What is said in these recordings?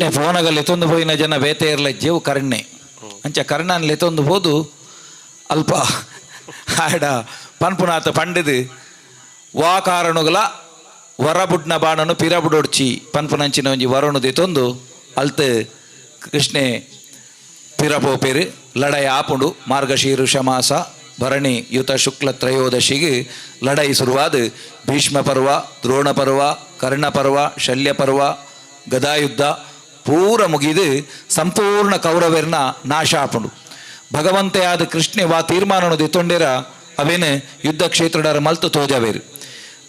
ತೊಂದು ಲೆತೊಂದು ಪೋಯಿನ ಜನ ಬೇತೆ ಇರಲ, ಜೇವು ಕರ್ಣೆ. ಅಂಚ ಕರ್ಣನ್ ಲೆತೊಂದು ಹೋದು ಅಲ್ಪ ಆಡ ಪನ್ಪುನಾಥ ಪಂಡಿದು ವಾ ಕಾರಣಗಳ ವರಬುಡ್ನ ಬಾಣನು ಪಿರಬುಡೊಡ್ಚಿ ಪನ್ಪುನಂಚಿನ ಒಂಜಿ ವರುಣು ದೆತೊಂದು ಅಲ್ತ್ ಕೃಷ್ಣೆ ಪಿರಪೋಪೆರು ಲಡೈ ಆಪುಂಡು, ಮಾರ್ಗಶೀರು ಶಮಾಸ, ಭರಣಿ ಯುತ ಶುಕ್ಲ ತ್ರಯೋದಶಿಗೆ ಲಡೈ ಶುರುವಾದ ಭೀಷ್ಮ ಪರ್ವ ದ್ರೋಣ ಪರ್ವ ಕರ್ಣ ಪರ್ವ ಶಲ್ಯ ಪರ್ವ ಗದಾಯುದ್ಧ ಪೂರ ಮುಗಿದು ಸಂಪೂರ್ಣ ಕೌರವರ್ನ ನಾಶ ಆಪುಂಡು. ಭಗವಂತೆ ಆದ ಕೃಷ್ಣೆ ವಾ ತೀರ್ಮಾನನು ದೆತ್ತೊಂಡೆರ ಅವೇನು ಯುದ್ಧ ಕ್ಷೇತ್ರಡರ ಮಲ್ತು ತೋಜಾವೇರು.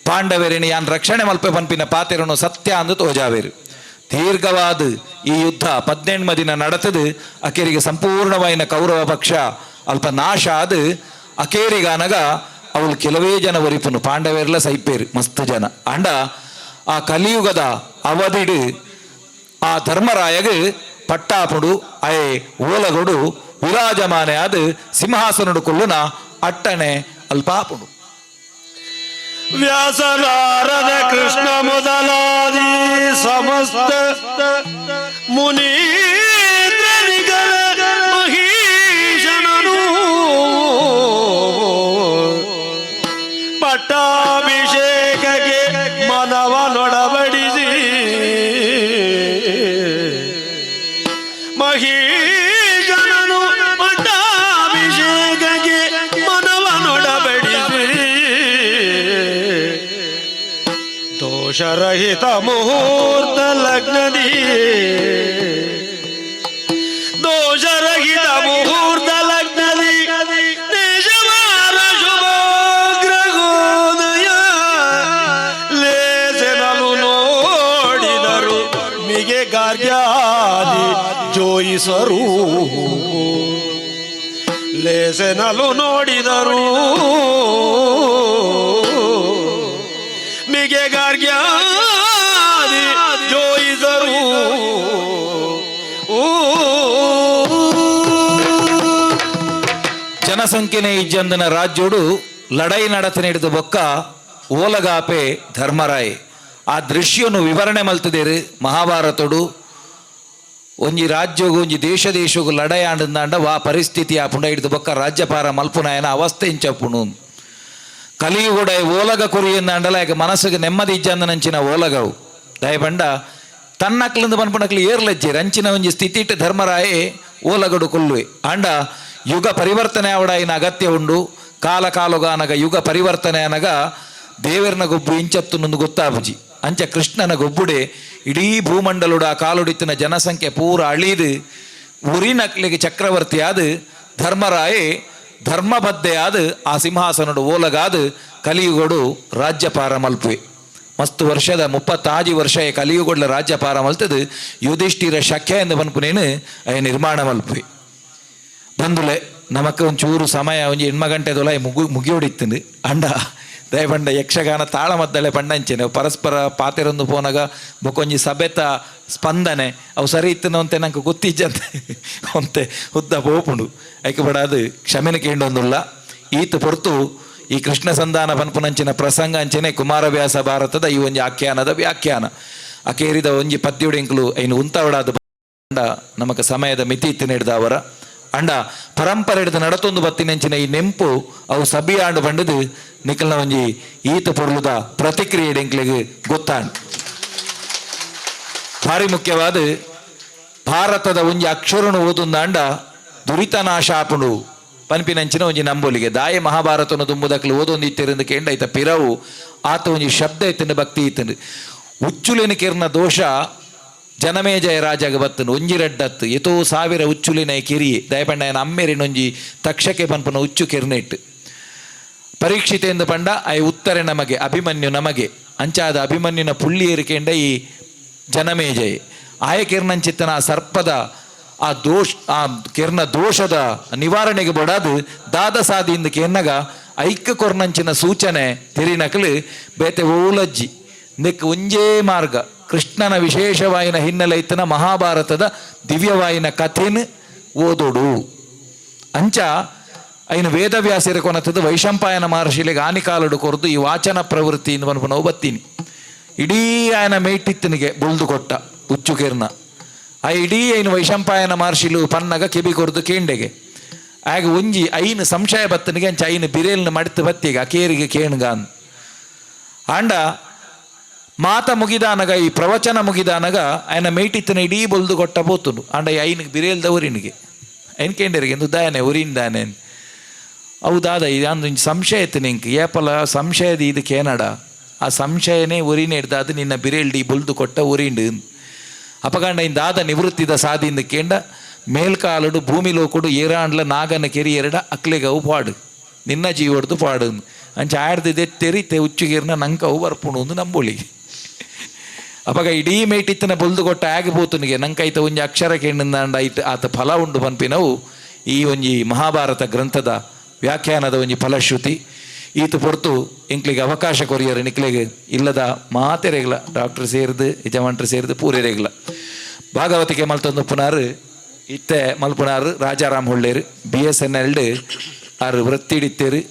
ಪಾಂಡವೇರಿನ ಯಾನ್ ರಕ್ಷಣೆ ಮಲ್ಪೆ ಪನ್ಪಿನ ಪಾತೆರನು ಸತ್ಯ ಅಂದು ತೋಜಾವೇರು. ದೀರ್ಘವಾದ ಈ ಯುದ್ಧ ಪದ್ನೆಂಟು ದಿನ ನಡೆತದು ಅಕೇರಿಗೆ ಸಂಪೂರ್ಣವಾಯಿನ ಕೌರವ ಪಕ್ಷ ಅಲ್ಪ ನಾಶ ಆದ ಅಕೇರಿಗಾನಗ ಅವಳು ಕೆಲವೇ ಜನ ಒರಿಪುನು ಪಾಂಡವೇರ್ಲ ಸೈಪೇರು ಮಸ್ತ್ ಜನ. ಅಂಡ ಆ ಕಲಿಯುಗದ ಅವಧಿಡು ಆ ಧರ್ಮರಾಯಗೆ ಪಟ್ಟಾಪುಡು അയെ ಓಲಗೊಡು, ವಿರಾಜಮಾನೆ ಆದ ಸಿಂಹಾಸನಡು ಕೊಲ್ಲುನ ಅಟ್ಟಣೆ ಅಲ್ಪಾಪುಡು. ವ್ಯಾಸನಾರದ ಕೃಷ್ಣ ಮೊದಲಾದಿ ಸಮಸ್ತ ಮುನೀಂದ್ರನಿಗಳ ದೋಷರಹಿತ ಮುಹೂರ್ತ ಲಗ್ನದಿ ದೋಷರಹಿತ ಮುಹೂರ್ತ ಲಗ್ನದಿ ದೇಶವಾರ ಶುಭೋಗ್ರಗೋದಯ ಲೇಸನಲು ನೋಡಿದರು ಮಿಗೆ ಗಾರ್ಗ್ಯಾದಿ ಜೋಯಿಸರು ಲೇಸನಲು ನೋಡಿದರು ಮಿಗೆ ಗಾರ್ಗ್ಯಾದಿ ಜೋಯಿಸರು ಜನಸಂಖ್ಯೆನೇ ಇಜ್ಜಂದನ ರಾಜ್ಯೋಡು ಲಡೈ ನಡತೆ ಹಿಡಿದು ಬೊಕ್ಕ ಓಲಗಾಪೆ ಧರ್ಮರಾಯ್ ಆ ದೃಶ್ಯವನ್ನು ವಿವರಣೆ ಮಲ್ತದೇರು ಮಹಾಭಾರತಡು ಒಂಜಿ ರಾಜ್ಯಗೂ ಒಂಜಿ ದೇಶ ದೇಶಗು ಲಡೈ ಆಂಡಂದಾಂಡ ವಾ ಪರಿಸ್ಥಿತಿ ಆಪುಂಡ ಹಿಡಿದು ಬೊಕ್ಕ ರಾಜ್ಯಪಾರ ಮಲ್ಪುನಾಯನ ಅವಸ್ಥೆ ಇಂಚಪ್ಪುಣು ಕಲಿಯುಗುಡ ಓಲಗ ಕುರಿಯಂದಾಂಡಲ ಯಾಕೆ ಮನಸ್ಸಿಗೆ ನೆಮ್ಮದಿ ಇಜ್ಜಂದನಂಚಿನ ಓಲಗವು. ದಯಪಂಡ ತನ್ನಕ್ಲಿಂದ ಬನ್ಪಣಕ್ಲಿ ಏರ್ಲಜ್ಜೆ ರಂಚಿನ ಒಂಜಿ ಸ್ಥಿತಿ ಇಟ್ಟು ಧರ್ಮರಾಯೇ ಓಲಗಡು ಕೊಲ್ಲುವೆ ಆಂಡ, ಯುಗ ಪರಿವರ್ತನೆ ಅವಡಾಯಿನ ಅಗತ್ಯ ಉಂಡು. ಕಾಲ ಕಾಲುಗಾನಗ ಯುಗ ಪರಿವರ್ತನೆ ಅನಗ ದೇವರನ ಗೊಬ್ಬು ಇಂಚತ್ತು ನೊಂದು ಗೊತ್ತಾಬುಜಿ. ಅಂಚ ಕೃಷ್ಣನ ಗೊಬ್ಬುಡೆ ಇಡೀ ಭೂಮಂಡಲುಡ ಕಾಲುಡಿತ್ತಿನ ಜನಸಂಖ್ಯೆ ಪೂರ ಅಳಿದು ಉರಿನಕ್ಲಿಗೆ ಚಕ್ರವರ್ತಿ ಆದ ಧರ್ಮರಾಯೇ ಧರ್ಮಬದ್ಧೆ ಆದ ಆ ಸಿಂಹಾಸನಡು ಓಲಗಾದ ಕಲಿಯುಗಡು ರಾಜ್ಯಪಾರ ಮಲ್ಪುವೆ. ಮಸ್ತ್ ವರ್ಷದ ಮುಪ್ಪತ್ತಾಜಿ ವರ್ಷ ಕಲಿಯುಗೊಡ್ಲ ರಾಜ್ಯಪಾರ ಮಲ್ತದು ಯುಧಿಷ್ಠಿರ ಶಖ್ಯ ಎಂದು ಪನ್ಪುನೇನು ಅಯ ನಿರ್ಮಾಣ ಮಲ್ಪುವೆ. ಬಂದುಲೆ ನಮಕ್ ಒಂಚೂರು ಸಮಯ, ಒಂಜಿ ಎಣ್ಮ ಗಂಟೆ ದೊಲ ಮುಗು ಮುಗಿಯೋಡಿತ್ತಂದು ಅಂಡ ದಯಪಂಡ ಯಕ್ಷಗಾನ ತಾಳಮದ್ದಳೆ ಪಂಡಂಚೆನೆ ಪರಸ್ಪರ ಪಾತೆರೊಂದು ಪೋನಾಗ ಬೊಕೊಂಜಿ ಸಭೆತ ಸ್ಪಂದನೆ, ಅವು ಸರಿ ಇತ್ತನ ಅಂತೆ ನಂಗೆ ಗೊತ್ತಿಜ್ಜಂತೆ ಅಂತೆ ಉದ್ದ ಪೋಪುಂಡು ಐಕೆ ಬಡಾದು ಕ್ಷಮೆನ ಕೇಂಡೊಂದುಲ್ಲ ಈತ ಪೊರ್ತು ಈ ಕೃಷ್ಣ ಸಂಧಾನ ಪನ್ಪುನಂಚಿನ ಪ್ರಸಂಗ ಅಂಚೆನೆ ಕುಮಾರವ್ಯಾಸ ಭಾರತದ ಈ ಒಂಜಿ ಆಖ್ಯಾನದ ವ್ಯಾಖ್ಯಾನ. ಅಕೇರಿದ ಒಂಜಿ ಪದ್ಯುಡೆಂಕ್ಲು ಐನು ಉಂತವಳಾದ ನಮಗೆ ಸಮಯದ ಮಿತಿ ಇತ್ತು ಅವರ. ಅಂಡ ಪರಂಪರೆ ಹಿಡಿದು ನಡತೊಂದು ಬತ್ತಿನಂಚಿನ ಈ ನೆಂಪು, ಅವು ಸಬಿಯಾಂಡು ಬಂಡದು. ನಿಖಲ್ನ ಒಂಜಿ ಈತ ಪೊರ್ಲುದ ಪ್ರತಿಕ್ರಿಯೆ ಎಂಕ್ಲಿಗೆ ಗೊತ್ತಾಂಡು ಭಾರಿ ಮುಖ್ಯವಾದ, ಭಾರತದ ಒಂಜಿ ಅಕ್ಷರನು ಓದುಂದಾಂಡ ದುರಿತ ನಾಶ ಆಪುಂಡು ಪನ್ಪಿನಂಚಿನ ಒಂಜಿ ನಂಬೋಲಿಗೆ, ದಾಯ ಮಹಾಭಾರತನ ತುಂಬುದಕ್ಲು ಓದೊಂದು ಇತ್ತಿರಿಂದ ಕೇಂಡ ಐತ ಪಿರವು. ಆತ ಒಂಜಿ ಶಬ್ದ ಇತ್ತಿನ ಭಕ್ತಿ ಇತ್ತಿನ ಉಚ್ಚುಲಿನ ಕಿರ್ನ ದೋಷ ಜನಮೇಜಯ ಒಂಜಿ ರೆಡ್ಡತ್ತು ಎತೋ ಸಾವಿರ ಉಚ್ಚುಲಿನ ಕಿರಿ. ದಯಪಂಡ ಅಮ್ಮೆರಿನೊಂಜಿ ಒಂಜಿ ತಕ್ಷಕೆ ಪನ್ಪನ ಉಚ್ಚು ಕಿರ್ನೆಟ್ಟು. ಪರೀಕ್ಷಿತೆಂದು ಪಂಡ, ಐ ಉತ್ತರೆ ನಮಗೆ, ಅಭಿಮನ್ಯು ನಮಗೆ. ಅಂಚಾದ ಅಭಿಮನ್ಯುನ ಪುಳ್ಳಿ ಏರಿಕೆಂಡ ಈ ಜನಮೇಜಯ. ಆಯ ಕಿರ್ನಂಚಿತ್ತನ ಆ ಸರ್ಪದ, ಆ ದೋಷ, ಆ ಕಿರ್ನ ದೋಷದ ನಿವಾರಣೆಗೆ ಬಡದು ದಾದ ಸಾದಿಯಿಂದ ಕೆನ್ನಗ ಐಕ್ಯ ಕೊರ್ನಂಚಿನ ಸೂಚನೆ ತಿರಿನಕಲು, ಬೇತೆ ಓಲಜ್ಜಿ, ನೆಕ್ ಒಂಜೇ ಮಾರ್ಗ. ಕೃಷ್ಣನ ವಿಶೇಷವಾಯಿನ ಹಿನ್ನೆಲೆ ಇತ್ತನ ಮಹಾಭಾರತದ ದಿವ್ಯವಾಯಿನ ಕಥೆನ ಓದೋಡು. ಅಂಚ ಐನು ವೇದವ್ಯಾಸರ ಕೊನತದ ವೈಶಂಪಾಯನ ಮಹರ್ಷಿಲಿಗೆ ಆನಿಕಾಲಡು ಕೊರದು ಈ ವಾಚನ ಪ್ರವೃತ್ತಿ ಇಂದ ನಾವು ಬತ್ತೀನಿ. ಇಡೀ ಆಯನ ಮೇಟಿತ್ತನಿಗೆ ಬುಳ್ದು ಕೊಟ್ಟ ಉಚ್ಚುಕೆರ್ನ ಆ ಇಡೀ ಐನು ವೈಶಂಪಾಯನ ಮಹರ್ಷಿಲು ಪನ್ನಗ ಕಿಬಿ ಕೊರದು ಕೇಂಡೆಗೆ. ಆಗ ಒಂಜಿ ಐನು ಸಂಶಯ ಬತ್ತನಿಗೆ ಅಂಚ ಐನು ಬಿರೇಲ್ನ ಮಡಿತು ಬತ್ತಿಗೆ ಆ ಕೇರಿಗೆ ಕೇಣುಗ ಅಂದ್. ಆಂಡ ಮಾತ ಮುಗಿದಾನಗ ಈ ಪ್ರವಚನ ಮುಗಿದಾನಗ ಆಯನ ಮೇಟಿತ್ತನ ಇಡೀ ಬೊಲ್ದು ಕೊಟ್ಟ ಪೋತುಂಡು ಅಂಡ ಐನಗೆ ಬಿರೇಲ್ದವರಿನಿಗೆ ಎನ್ಕೇಂಡರಿಗೆ ಎಂದು ದಾಯನೆ ಉರಿಯಿಂದಾನೆ ಹೌದಾದ ಇದಂದು ಸಂಶಯ ನಿಂಗೆ. ಏಪಲ ಸಂಶಯದ ಇದು ಕೇನಡ ಆ ಸಂಶಯನೇ ಉರಿನೇ ಹಿಡ್ದಾದ ನಿನ್ನ ಬಿರೇಲ್ಡಿ ಬೊಲ್ದು ಕೊಟ್ಟ ಉರಿಂಡು ಅಪಗಂಡ ಇಂದಾದ ನಿವೃತ್ತಿದ ಸಾದಿಂದ ಕೇಂಡ, ಮೇಲ್ಕಾಲಡು ಭೂಮಿ ಲೋಕಡು ಏರಾಂಡ್ಲ ನಾಗನ ಕೆರಿ ಎರಡ, ಅಕ್ಲೆಗವು ಪಾಡು. ನಿನ್ನ ಜೀವಡ್ದು ಪಾಡು ಅಂಚೆ ಆಡ್ದಿದೆ ತೆರಿತೆ, ಉಚ್ಚುಗಿರ್ನ ನಂಕವು ಬರ್ಪುಣು ಒಂದು ನಂಬೋಳಿಗೆ ಅಪಗ ಇಡೀ ಮೇಟಿತ್ತನ ಬುಲ್ದು ಕೊಟ್ಟ ಆಗಿಬೋತನಿಗೆ ನಂಕೈತ ಒಂಜಿ ಅಕ್ಷರ ಐತ ಆತ ಫಲ ಉಂಡು ಪನ್ಪಿನವು ಈ ಒಂಜಿ ಮಹಾಭಾರತ ಗ್ರಂಥದ ವ್ಯಾಖ್ಯಾನದ ಒಂಜಿ ಫಲಶ್ರುತಿ. ಈತ ಪೊರ್ತು ಇಂಕ್ಲಿಗೆ ಅವಕಾಶ ಕೊರಿಯರು ನಿಕ್ಲಿಗೆ ಇಲ್ಲದ ಮಾತೆರೆಗ್ಲ ಡಾಕ್ಟರ್ ಸೇರಿದು, ಯಜಮಾನ್ರು ಸೇರಿದು ಪೂರೆರೆಗ್ಲ ಭಾಗವತಿಗೆ ಮಲ್ತೊಂದು ಪುನಾರು ಇತ್ತೆ ಮಲ್ಪುನಾರು ರಾಜಾರಾಮ್ ಹೊಳ್ಳೇರು, ಬಿ ಎಸ್ ಎನ್ ಎಲ್ಡ್ ಆರು ವೃತ್ತಿಡಿತ್ತೇರು,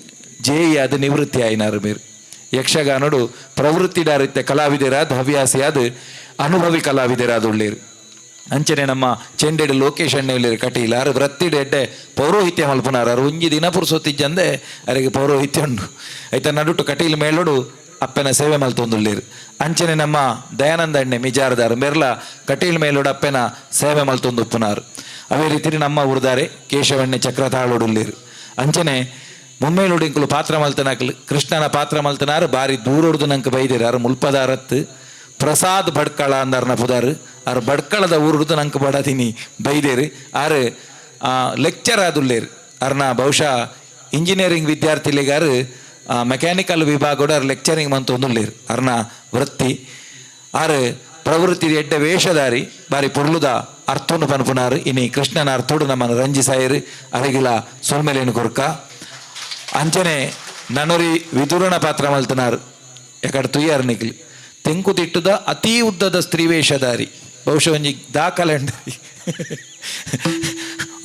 ಜೆ ಅದು ನಿವೃತ್ತಿ ಆಯ್ನಾರು ಮೇರು. ಯಕ್ಷಗಾನಡು ಪ್ರವೃತ್ತಿದಾರಿತ್ತ ಕಲಾವಿದರಾದ, ಹವ್ಯಾಸಿಯಾದ, ಅನುಭವಿ ಕಲಾವಿದರಾದ ಉಳ್ಳೇರು ಅಂಚನೆ ನಮ್ಮ ಚೆಂಡೆಡು ಲೋಕೇಶ್ ಅಣ್ಣೆಯಲ್ಲಿ ಕಟೀಲ ಅರೆ ವೃತ್ತಿಡೆ ಎಡ್ಡೆ ಪೌರೋಹಿತ್ಯ ಮಲ್ಪುನಾರ ಅರು ಒಂಜಿ ದಿನ ಪುರ್ಸೊತ್ತಿಜ್ಜಂದೆ ಅರೆಗೆ ಪೌರೋಹಿತ್ಯ ಉಂಡು. ಐತ ನಡುಟು ಕಟೀಲ್ ಮೇಲೋಡು ಅಪ್ಪನ ಸೇವೆ ಮಲ್ತೊಂದುಳ್ಳೇರು. ಅಂಚನೆ ನಮ್ಮ ದಯಾನಂದ ಎಣ್ಣೆ ಮಿಜಾರದಾರ ಮೆರ್ಲ ಕಟೀಲ್ ಮೇಲೋಡು ಅಪ್ಪನ ಸೇವೆ ಮಲ್ತೊಂದು ಉಪ್ಪುನಾರು ಅವೇ ರೀತಿ ನಮ್ಮ ಉರ್ದಾರೆ ಕೇಶವಣ್ಣೆ ಚಕ್ರ ತಾಳೋಡುಳ್ಳೇರು ಅಂಚನೆ ಕೃಷ್ಣನ ಪಾತ್ರ ಮಲ್ತನಾರು ಬಾರಿ ದೂರೋಡ್ದು ನಂಗೆ ಬೈದಿರು ಅರು ಮುಲ್ಪದಾರತ್, ಪ್ರಸಾದ್ ಬಡ್ಕಳ ಅಂದಾರ್ನ ಪುದಾರು ಆರು ಬಡ್ಕಳದ ಊರುಡ್ದು ನಂಗೆ ಬಡದಿನಿ ಬೈದೇರು, ಆರು ಲೆಕ್ಚರ್ ಆದುಳ್ಳೇರು ಅರ್ನ ಬಹುಶಃ ಇಂಜಿನಿಯರಿಂಗ್ ವಿದ್ಯಾರ್ಥಿಲಿಗಾರು ಮೆಕ್ಯಾನಿಕಲ್ ವಿಭಾಗೋಡು ಅವ್ರು ಲೆಕ್ಚರಿಂಗ್ ಮಂತ್ ಒಂದುಳ್ಳೇರು ಅರ್ನ ವೃತ್ತಿ, ಆರು ಪ್ರವೃತ್ತಿ ಎಡ್ಡೆ ವೇಷದಾರಿ ಬಾರಿ ಪುರ್ಲುದ ಅರ್ಥವನ್ನು ಪನ್ಪುನಾರು, ಇನಿ ಕೃಷ್ಣನ ಅರ್ಥೋಡು ನಮ್ಮನ್ನು ರಂಜಿಸಾಯರು ಅರಗಿಲ ಸೊಲ್ಮೆಲೇನು ಕೊರ್ಕ. ಅಂಚನೆ ನನರಿ ವಿದುರಣ ಪಾತ್ರ ಮಲ್ತನಾರು. ಯಾಕಡೆ ತುಯ್ಯಾರು ನಿಕ್ಲಿ ತೆಂಕು ತಿಟ್ಟುದ ಅತೀ ಉದ್ದದ ಸ್ತ್ರೀ ವೇಷಧಾರಿ ಬಹುಶಃ ಒಂಜಿ ದಾಖಲೆಂಡರಿ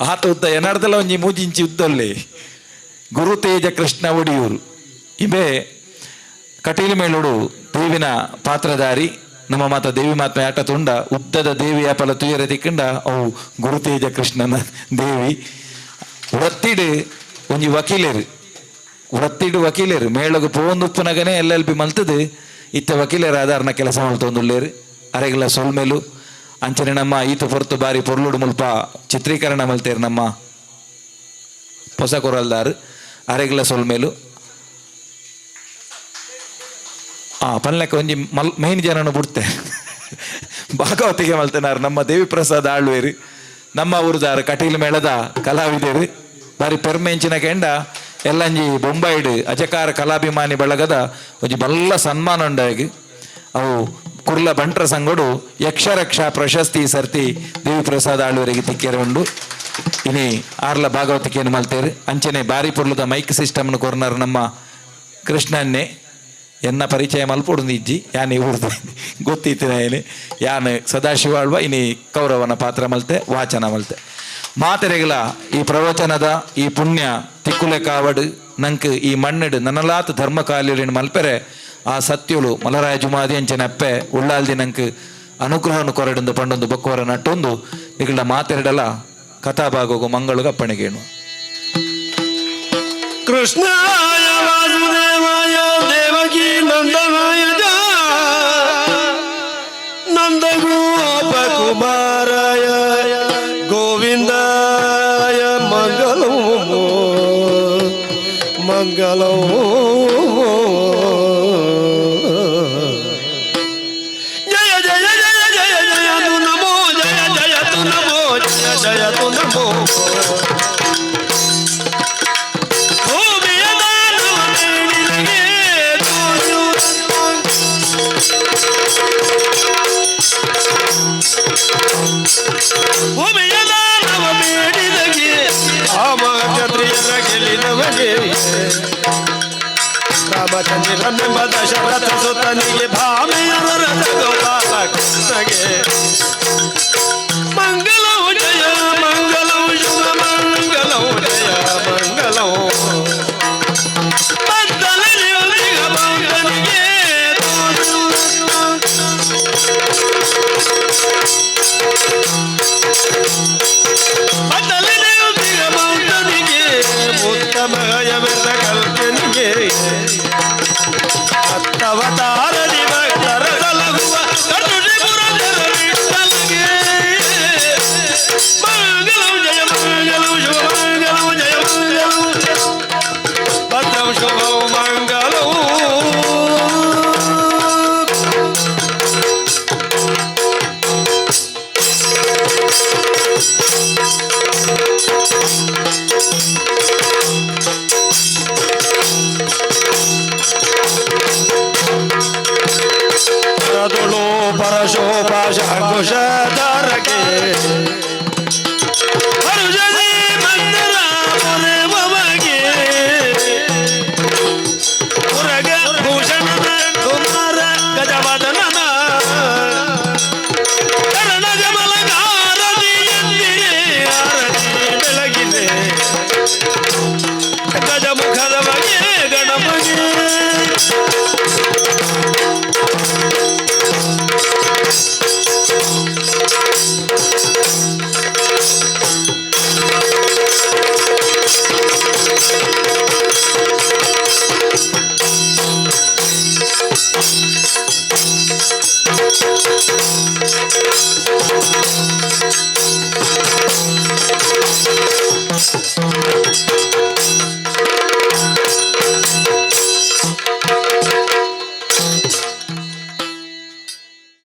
ಆತ ಉದ್ದ ಎನರ್ದಲ್ಲ ಒಂಜಿ ಮೂಜಿಂಚಿ ಉದ್ದಲ್ಲೇ ಗುರು ತೇಜ ಕೃಷ್ಣ ಒಡಿಯೂರು. ಇವೆ ಕಟೀಲು ಮೇಲುಡು ದೇವಿನ ಪಾತ್ರಧಾರಿ. ನಮ್ಮ ಮಾತ ದೇವಿ ಮಾತ ಆಟ ತುಂಡ ಉದ್ದದ ದೇವಿ ಅಪಲ ತುಯ್ಯರ ತಿಕ್ಕಂಡ ಅವು ಗುರುತೇಜ ಕೃಷ್ಣನ ದೇವಿ. ಒತ್ತಿಡು ಒಂಜಿ ವಕೀಲೇರು. ಒತ್ತಿಡು ವಕೀಲರು, ಮೇಳಗು ಪೋಂದುಪ್ಪುನಗನೆ ಎಲ್ ಎಲ್ ಪಿ ಮಲ್ತದು, ಇತ್ತ ವಕೀಲರ ಆಧಾರನ ಕೆಲಸ ಮಾಡ್ತೊಂದುಳ್ಳೇರಿ ಅರೆಗಿಲ್ಲ ಸೊಲ್ಮೇಲು, ಅಂಚನೆ ನಮ್ಮ ಈತು ಪೊರ್ತು ಬಾರಿ ಪೊರ್ಲುಡು ಮುಲ್ಪ ಚಿತ್ರೀಕರಣ ಮಲ್ತೇರು ನಮ್ಮ ಹೊಸ ಕೊರಲ್ದಾರು. ಅರೆಗಿಲ್ಲ ಸೊಲ್ಮೇಲು. ಆ ಪನ್ಲೆಕ್ಕ ಒಂಜಿ ಮಲ್, ಮೇನ್ ಜನನು ಬಿಡ್ತೆ. ಭಾಗವತಿಗೆ ಮಲ್ತನಾರು ನಮ್ಮ ದೇವಿ ಪ್ರಸಾದ್ ಆಳ್ವೇರಿ. ನಮ್ಮ ಊರ್ದಾರು ಕಟೀಲ್ ಮೇಳದ ಕಲಾವಿದರು. ಬಾರಿ ಪೆರ್ಮೆಂಚಿನ ಕೆಂಡ ಎಲ್ಲಂಜಿ ಬೊಂಬೈಡ್ ಅಜಕಾರ ಕಲಾಭಿಮಾನಿ ಬಳಗದ ಒಂಜಿ ಬಲ್ಲ ಸನ್ಮಾನ ಉಂಡಾಗಿ, ಅವು ಕುರ್ಲ ಬಂಟ್ರ ಸಂಗಡು ಯಕ್ಷರಕ್ಷ ಪ್ರಶಸ್ತಿ ಸರ್ತಿ ದೇವಿ ಪ್ರಸಾದ್ ಆಳ್ವರಿಗೆ ತಿಕ್ಕೇರೆ ಉಂಡು. ಇನಿ ಆರ್ಲ ಭಾಗವತಿಕೆಯನ್ನು ಮಲ್ತೇರು. ಅಂಚನೆ ಬಾರಿ ಪುರ್ಲದ ಮೈಕ್ ಸಿಸ್ಟಮ್ನ ಕೊರ್ನರ್ ನಮ್ಮ ಕೃಷ್ಣನ್ನೇ ಎನ್ನ ಪರಿಚಯ ಮಲ್ಪೊಡು ಇಜ್ಜಿ ಯಾನಿ ಊರ್ದು ಗೊತ್ತಿತ್ತಿನ ಏನೇ. ಯಾನ್ ಸದಾಶಿವಾಳ್ವ ಇನಿ ಕೌರವನ ಪಾತ್ರ ಮಲ್ತೆ, ವಾಚನ ಮಲ್ತೆ. ಮಾತೆರೆಗಳ ಈ ಪ್ರವಚನದ ಈ ಪುಣ್ಯ ತಿಕ್ಕುಲೆ ಕಾವಡು, ನಂಕ್ ಈ ಮಣ್ಣಿಡು ನನಲಾತ್ ಧರ್ಮ ಕಾಲಿನ ಮಲ್ಪೆರೆ, ಆ ಸತ್ಯುಲು ಮಲರಾಯ ಅಪ್ಪೆ, ಉಳ್ಳಾಲ್ದಿ ನಂಕ್ ಅನುಗ್ರಹವನ್ನು ಕೊರಡೊಂದು ಪಂಡೊಂದು ಬೊಕ್ಕವರ ನಟ್ಟೊಂದು ನಿಗಳ ಮಾತೆರಡಲ ಕಥಾಭಾಗೋಗು ಮಂಗಳು ಅಪ್ಪಣಿಗೇಣು ಕೃಷ್ಣ ದೇವಕಿ গেল Woman! रामचंद्र दशरथ सुतनिगे भामे रथ गोपालक नगे मंगलौ जय मंगलौ शुभ मंगलौ जय मंगलौ Yeah. ಮಂಗನಿಗೆ projeto.